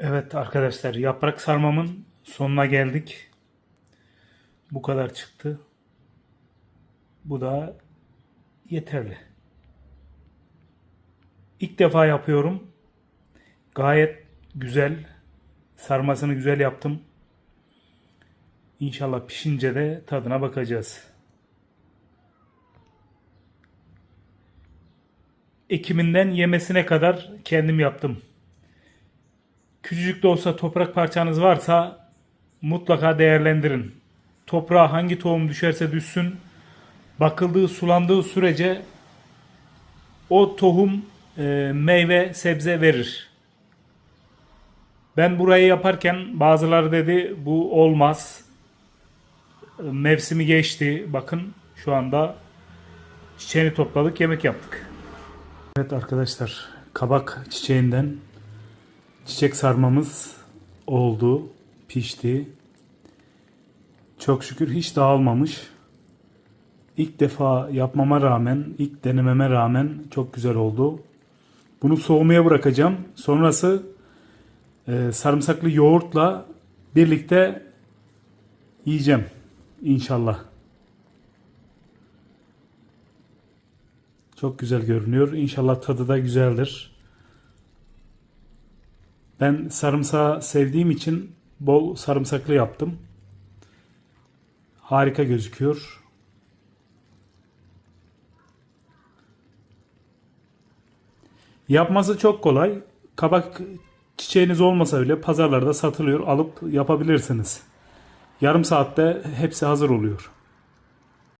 Evet arkadaşlar yaprak sarmamın sonuna geldik. Bu kadar çıktı. Bu da yeterli. İlk defa yapıyorum. Gayet güzel. Sarmasını güzel yaptım. İnşallah pişince de tadına bakacağız. Ekiminden yemesine kadar kendim yaptım. Küçücük de olsa toprak parçanız varsa mutlaka değerlendirin. Toprağa hangi tohum düşerse düşsün, bakıldığı, sulandığı sürece o tohum e, meyve, sebze verir. Ben burayı yaparken bazıları dedi bu olmaz. Mevsimi geçti. Bakın şu anda çiçeğini topladık, yemek yaptık. Evet arkadaşlar, kabak çiçeğinden çiçek sarmamız oldu, pişti. Çok şükür hiç dağılmamış. İlk defa yapmama rağmen, ilk denememe rağmen çok güzel oldu. Bunu soğumaya bırakacağım. Sonrası e, sarımsaklı yoğurtla birlikte yiyeceğim inşallah. Çok güzel görünüyor. İnşallah tadı da güzeldir. Ben sarımsağı sevdiğim için bol sarımsaklı yaptım. Harika gözüküyor. Yapması çok kolay. Kabak çiçeğiniz olmasa bile pazarlarda satılıyor. Alıp yapabilirsiniz. Yarım saatte hepsi hazır oluyor.